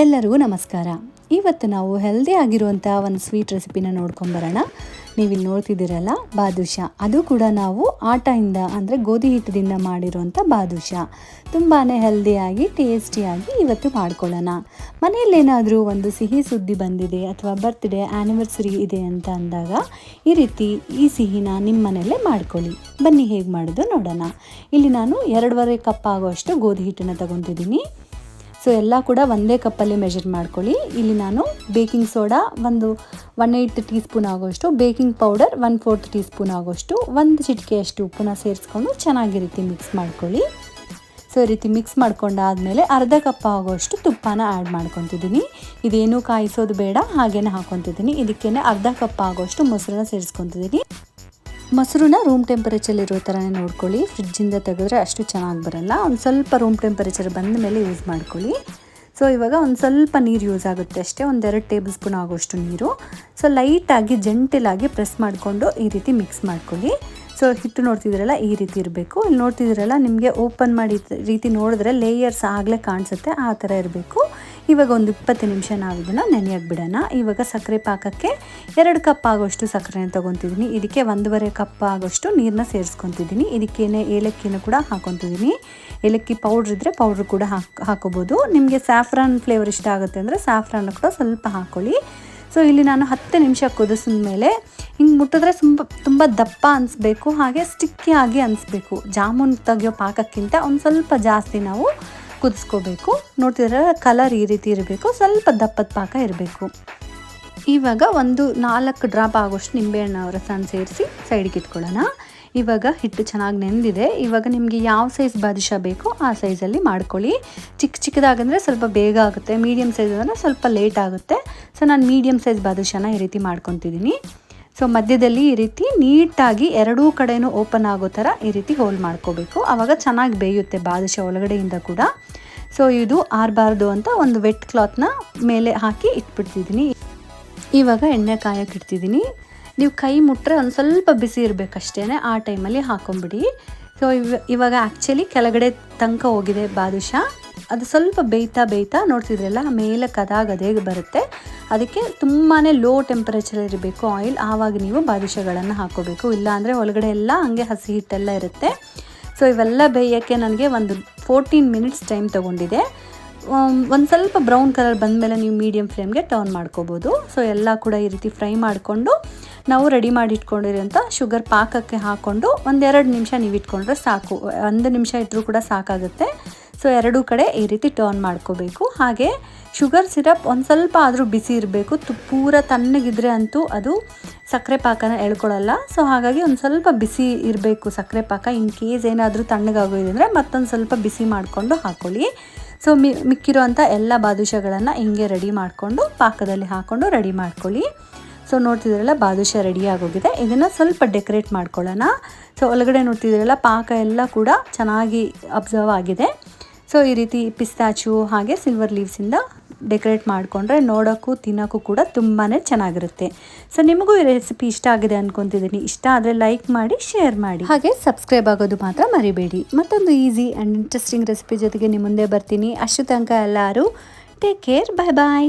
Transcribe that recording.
ಎಲ್ಲರಿಗೂ ನಮಸ್ಕಾರ. ಇವತ್ತು ನಾವು ಹೆಲ್ದಿ ಆಗಿರುವಂಥ ಒಂದು ಸ್ವೀಟ್ ರೆಸಿಪಿನ ನೋಡ್ಕೊಂಬರೋಣ ನೀವಿಲ್ಲಿ ನೋಡ್ತಿದ್ದೀರಲ್ಲ, ಬಾದುಷಾ. ಅದು ಕೂಡ ನಾವು ಆಟದಿಂದ ಅಂದರೆ ಗೋಧಿ ಹಿಟ್ಟದಿಂದ ಮಾಡಿರುವಂಥ ಬಾದುಷ. ತುಂಬಾ ಹೆಲ್ದಿಯಾಗಿ ಟೇಸ್ಟಿಯಾಗಿ ಇವತ್ತು ಮಾಡ್ಕೊಳ್ಳೋಣ. ಮನೆಯಲ್ಲೇನಾದರೂ ಒಂದು ಸಿಹಿ ಸುದ್ದಿ ಬಂದಿದೆ, ಅಥವಾ ಬರ್ತ್ಡೇ ಆ್ಯನಿವರ್ಸರಿ ಇದೆ ಅಂತ ಅಂದಾಗ, ಈ ರೀತಿ ಈ ಸಿಹಿನ ನಿಮ್ಮ ಮನೆಯಲ್ಲೇ ಮಾಡ್ಕೊಳ್ಳಿ. ಬನ್ನಿ, ಹೇಗೆ ಮಾಡೋದು ನೋಡೋಣ. ಇಲ್ಲಿ ನಾನು ಎರಡೂವರೆ ಕಪ್ ಆಗುವಷ್ಟು ಗೋಧಿ ಹಿಟ್ಟನ್ನು ತಗೊತಿದ್ದೀನಿ ಸೊ ಎಲ್ಲ ಕೂಡ ಒಂದೇ ಕಪ್ಪಲ್ಲಿ ಮೆಜರ್ ಮಾಡ್ಕೊಳ್ಳಿ. ಇಲ್ಲಿ ನಾನು ಬೇಕಿಂಗ್ ಸೋಡಾ ಒಂದು ಒನ್ ಏಯ್ಟ್ ಟೀ ಸ್ಪೂನ್ ಆಗೋಷ್ಟು baking powder one fourth teaspoon ಆಗೋಷ್ಟು, ಒಂದು ಚಿಟಿಕೆಯಷ್ಟು ಉಪ್ಪನ್ನ ಸೇರಿಸ್ಕೊಂಡು ಚೆನ್ನಾಗಿ ರೀತಿ ಮಿಕ್ಸ್ ಮಾಡ್ಕೊಳ್ಳಿ. ಸೊ ಈ ರೀತಿ ಮಿಕ್ಸ್ ಮಾಡ್ಕೊಂಡಾದಮೇಲೆ ಅರ್ಧ ಕಪ್ ಆಗೋಷ್ಟು ತುಪ್ಪನ ಆ್ಯಡ್ ಮಾಡ್ಕೊತಿದ್ದೀನಿ. ಇದೇನು ಕಾಯಿಸೋದು ಬೇಡ, ಹಾಗೇನೆ ಹಾಕೊತಿದ್ದೀನಿ. ಇದಕ್ಕೇನೆ ಅರ್ಧ ಕಪ್ ಆಗೋಷ್ಟು ಮೊಸರನ್ನ ಸೇರಿಸ್ಕೊತಿದ್ದೀನಿ. ಮೊಸರನ್ನ ರೂಮ್ ಟೆಂಪರೇಚರ್ ಇರೋ ಥರನೇ ನೋಡ್ಕೊಳ್ಳಿ. ಫ್ರಿಜ್ಜಿಂದ ತೆಗೆದ್ರೆ ಅಷ್ಟು ಚೆನ್ನಾಗಿ ಬರಲ್ಲ. ಒಂದು ಸ್ವಲ್ಪ ರೂಮ್ ಟೆಂಪರೇಚರ್ ಬಂದ ಮೇಲೆ ಯೂಸ್ ಮಾಡ್ಕೊಳ್ಳಿ. ಸೊ ಇವಾಗ ಒಂದು ಸ್ವಲ್ಪ ನೀರು ಯೂಸ್ ಆಗುತ್ತೆ ಅಷ್ಟೇ. ಒಂದೆರಡು ಟೇಬಲ್ ಸ್ಪೂನ್ ಆಗೋಷ್ಟು ನೀರು. ಸೊ ಲೈಟಾಗಿ ಜೆಂಟಲಾಗಿ ಪ್ರೆಸ್ ಮಾಡಿಕೊಂಡು ಈ ರೀತಿ ಮಿಕ್ಸ್ ಮಾಡ್ಕೊಳ್ಳಿ. ಸೊ ಹಿಟ್ಟು ನೋಡ್ತಿದ್ರಲ್ಲ, ಈ ರೀತಿ ಇರಬೇಕು. ಇಲ್ಲಿ ನೋಡ್ತಿದ್ರಲ್ಲ, ನಿಮಗೆ ಓಪನ್ ಮಾಡಿ ರೀತಿ ನೋಡಿದ್ರೆ ಲೇಯರ್ಸ್ ಆಗಲೇ ಕಾಣಿಸುತ್ತೆ, ಆ ಥರ ಇರಬೇಕು. ಇವಾಗ ಒಂದು ಇಪ್ಪತ್ತು ನಿಮಿಷ ನಾವು ಇದನ್ನು ನೆನೆಯಾಗಿ ಬಿಡೋಣ ಇವಾಗ ಸಕ್ಕರೆ ಪಾಕಕ್ಕೆ ಎರಡು ಕಪ್ ಆಗೋಷ್ಟು ಸಕ್ಕರೆನ ತೊಗೊತಿದ್ದೀನಿ. ಇದಕ್ಕೆ ಒಂದೂವರೆ ಕಪ್ ಆಗೋಷ್ಟು ನೀರನ್ನ ಸೇರಿಸ್ಕೊತಿದ್ದೀನಿ. ಇದಕ್ಕೇನೆ ಏಲಕ್ಕಿನ ಕೂಡ ಹಾಕೊತಿದ್ದೀನಿ. ಏಲಕ್ಕಿ ಪೌಡ್ರ್ ಇದ್ದರೆ ಪೌಡ್ರ್ ಕೂಡ ಹಾಕ್, ಹಾಕೋಬೋದು. ನಿಮಗೆ ಸ್ಯಾಫ್ರಾನ್ ಫ್ಲೇವರ್ ಇಷ್ಟ ಆಗುತ್ತೆ ಅಂದರೆ ಸ್ಯಾಫ್ರಾನ್ ಕೂಡ ಸ್ವಲ್ಪ ಹಾಕ್ಕೊಳ್ಳಿ ಸೊ ಇಲ್ಲಿ ನಾನು ಹತ್ತು ನಿಮಿಷ ಕುದಿಸಿದ ಮೇಲೆ ಹಿಂಗೆ ಮುಟ್ಟಿದ್ರೆ ತುಂಬ ತುಂಬ ದಪ್ಪ ಅನಿಸ್ಬೇಕು, ಹಾಗೆ ಸ್ಟಿಕ್ಕಿ ಆಗಿ ಅನಿಸ್ಬೇಕು. ಜಾಮೂನ್ ತೆಗಿಯೋ ಪಾಕಕ್ಕಿಂತ ಒಂದು ಸ್ವಲ್ಪ ಜಾಸ್ತಿ ನಾವು ಕುದಿಸ್ಕೋಬೇಕು. ನೋಡ್ತಿದ್ರೆ ಕಲರ್ ಈ ರೀತಿ ಇರಬೇಕು, ಸ್ವಲ್ಪ ದಪ್ಪದ ಪಾಕ ಇರಬೇಕು. ಇವಾಗ ಒಂದು ನಾಲ್ಕು ಡ್ರಾಪ್ ಆಗೋಷ್ಟು ನಿಂಬೆಹಣ್ಣು ರಸನ ಸೇರಿಸಿ ಸೈಡ್ಗೆ ಇಟ್ಕೊಳ್ಳೋಣ. ಇವಾಗ ಹಿಟ್ಟು ಚೆನ್ನಾಗಿ ನೆಂದಿದೆ. ಇವಾಗ ನಿಮಗೆ ಯಾವ ಸೈಜ್ ಬಾದಿಶ ಬೇಕೋ ಆ ಸೈಜಲ್ಲಿ ಮಾಡ್ಕೊಳ್ಳಿ. ಚಿಕ್ಕ ಚಿಕ್ಕದಾಗಂದರೆ ಸ್ವಲ್ಪ ಬೇಗ ಆಗುತ್ತೆ. ಮೀಡಿಯಮ್ ಸೈಜ್ ಅಂದರೆ ಸ್ವಲ್ಪ ಲೇಟ್ ಆಗುತ್ತೆ. ಸೊ ನಾನು ಮೀಡಿಯಮ್ ಸೈಜ್ ಬಾದಿಶನ ಈ ರೀತಿ ಮಾಡ್ಕೊತಿದ್ದೀನಿ ಸೊ ಮಧ್ಯದಲ್ಲಿ ಈ ರೀತಿ ನೀಟಾಗಿ ಎರಡೂ ಕಡೆಯೂ ಓಪನ್ ಆಗೋ ಥರ ಈ ರೀತಿ ಹೋಲ್ ಮಾಡ್ಕೋಬೇಕು. ಆವಾಗ ಚೆನ್ನಾಗಿ ಬೇಯುತ್ತೆ ಬಾದಿಶ ಒಳಗಡೆಯಿಂದ ಕೂಡ. ಸೊ ಇದು ಆರಬಾರ್ದು ಅಂತ ಒಂದು ವೆಟ್ ಕ್ಲಾತ್ನ ಮೇಲೆ ಹಾಕಿ ಇಟ್ಬಿಡ್ತಿದ್ದೀನಿ ಇವಾಗ ಎಣ್ಣೆ ಕಾಯಕ್ಕೆ ಇಡ್ತಿದ್ದೀನಿ ನೀವು ಕೈ ಮುಟ್ಟರೆ ಒಂದು ಸ್ವಲ್ಪ ಬಿಸಿ ಇರಬೇಕಷ್ಟೇ ಆ ಟೈಮಲ್ಲಿ ಹಾಕೊಂಬಿಡಿ. ಸೊ ಇವ, ಇವಾಗ ಆ್ಯಕ್ಚುಲಿ ಕೆಳಗಡೆ ತನಕ ಹೋಗಿದೆ ಬಾದುಷ. ಅದು ಸ್ವಲ್ಪ ಬೇಯ್ತಾ ಬೇಯ್ತಾ ನೋಡ್ತಿದ್ರಲ್ಲ, ಮೇಲೆ ಕದಾಗದೇ ಬರುತ್ತೆ. ಅದಕ್ಕೆ ತುಂಬಾ ಲೋ ಟೆಂಪರೇಚರ್ ಇರಬೇಕು ಆಯಿಲ್ ಆವಾಗ ನೀವು ಬಾದುಷಗಳನ್ನು ಹಾಕೋಬೇಕು. ಇಲ್ಲಾಂದರೆ ಒಳಗಡೆ ಎಲ್ಲ ಹಂಗೆ ಹಸಿ ಹಿಟ್ಟೆಲ್ಲ ಇರುತ್ತೆ. ಸೊ ಇವೆಲ್ಲ ಬೇಯೋಕ್ಕೆ ನನಗೆ ಒಂದು ಫೋರ್ಟೀನ್ ಮಿನಿಟ್ಸ್ ಟೈಮ್ ತೊಗೊಂಡಿದೆ. ಒಂದು ಸ್ವಲ್ಪ ಬ್ರೌನ್ ಕಲರ್ ಬಂದಮೇಲೆ ನೀವು ಮೀಡಿಯಮ್ ಫ್ಲೇಮ್ಗೆ ಟರ್ನ್ ಮಾಡ್ಕೋಬೋದು. ಸೊ ಎಲ್ಲ ಕೂಡ ಈ ರೀತಿ ಫ್ರೈ ಮಾಡಿಕೊಂಡು ನಾವು ರೆಡಿ ಮಾಡಿ ಇಟ್ಕೊಂಡಿರೋಂಥ ಶುಗರ್ ಪಾಕಕ್ಕೆ ಹಾಕ್ಕೊಂಡು ಒಂದೆರಡು ನಿಮಿಷ ನೀವು ಇಟ್ಕೊಂಡ್ರೆ ಸಾಕು. ಒಂದು ನಿಮಿಷ ಇಟ್ಟರೂ ಕೂಡ ಸಾಕಾಗುತ್ತೆ. ಸೊ ಎರಡೂ ಕಡೆ ಈ ರೀತಿ ಟರ್ನ್ ಮಾಡ್ಕೋಬೇಕು. ಹಾಗೆ ಶುಗರ್ ಸಿರಪ್ ಒಂದು ಸ್ವಲ್ಪ ಆದರೂ ಬಿಸಿ ಇರಬೇಕು. ತು, ಪೂರ ತಣ್ಣಗಿದ್ರೆ ಅಂತೂ ಅದು ಸಕ್ಕರೆ ಪಾಕನ ಎಳ್ಕೊಳ್ಳಲ್ಲ. ಸೊ ಹಾಗಾಗಿ ಒಂದು ಸ್ವಲ್ಪ ಬಿಸಿ ಇರಬೇಕು ಸಕ್ಕರೆ ಪಾಕ. ಇನ್ ಕೇಸ್ ಏನಾದರೂ ತಣ್ಣಗಾಗೋದಿದ್ರೆ ಮತ್ತೊಂದು ಸ್ವಲ್ಪ ಬಿಸಿ ಮಾಡಿಕೊಂಡು ಹಾಕ್ಕೊಳ್ಳಿ ಸೊ ಮಿ ಮಿಕ್ಕಿರುವಂಥ ಎಲ್ಲ ಬಾದುಷಗಳನ್ನು ಹಿಂಗೆ ರೆಡಿ ಮಾಡಿಕೊಂಡು ಪಾಕದಲ್ಲಿ ಹಾಕ್ಕೊಂಡು ರೆಡಿ ಮಾಡ್ಕೊಳ್ಳಿ. ಸೊ ನೋಡ್ತಿದ್ರಲ್ಲ ಬಾದುಷ ರೆಡಿ ಆಗೋಗಿದೆ. ಇದನ್ನು ಸ್ವಲ್ಪ ಡೆಕೋರೇಟ್ ಮಾಡ್ಕೊಳ್ಳೋಣ. ಸೊ ಒಳಗಡೆ ನೋಡ್ತಿದ್ರಲ್ಲ ಪಾಕ ಎಲ್ಲ ಕೂಡ ಚೆನ್ನಾಗಿ ಅಬ್ಸರ್ವ್ ಆಗಿದೆ. ಸೊ ಈ ರೀತಿ ಪಿಸ್ತಾಚು ಹಾಗೆ ಸಿಲ್ವರ್ ಲೀವ್ಸಿಂದ ಡೆಕೋರೇಟ್ ಮಾಡಿಕೊಂಡ್ರೆ ನೋಡೋಕ್ಕೂ, ತಿನ್ನೋಕ್ಕೂ ಕೂಡ ತುಂಬಾ ಚೆನ್ನಾಗಿರುತ್ತೆ. ಸೊ ನಿಮಗೂ ಈ ರೆಸಿಪಿ ಇಷ್ಟ ಆಗಿದೆ ಅನ್ಕೊತಿದ್ದೀನಿ. ಇಷ್ಟ ಆದರೆ ಲೈಕ್ ಮಾಡಿ ಶೇರ್ ಮಾಡಿ. ಹಾಗೆ ಸಬ್ಸ್ಕ್ರೈಬ್ ಆಗೋದು ಮಾತ್ರ ಮರಿಬೇಡಿ. ಮತ್ತೊಂದು ಈಸಿ ಆ್ಯಂಡ್ ಇಂಟ್ರೆಸ್ಟಿಂಗ್ ರೆಸಿಪಿ ಜೊತೆಗೆ ನಿಮ್ಮ ಮುಂದೆ ಬರ್ತೀನಿ. ಅಷ್ಟು ತನಕ ಎಲ್ಲರೂ ಟೇಕ್ ಕೇರ್ ಬಾಯ್ ಬಾಯ್